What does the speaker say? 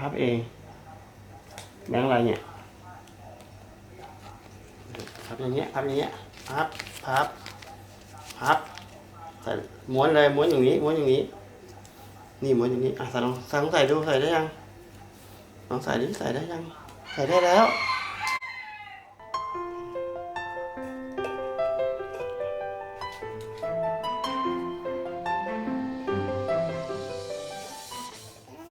พับเองแบงค์อะไรเนี่ยพับอย่างเงี้ยพับอย่างเงี้ยพับพับพับใส่ม้วนเลยม้วนอย่างนี้ม้วนอย่างนี้ นี่ม้วนอย่างนี้อะใส่ลองใส่ลองใส่ดูใส่ได้ยังลองใส่ดิใส่ได้ยัง ใส่ได้แล้ว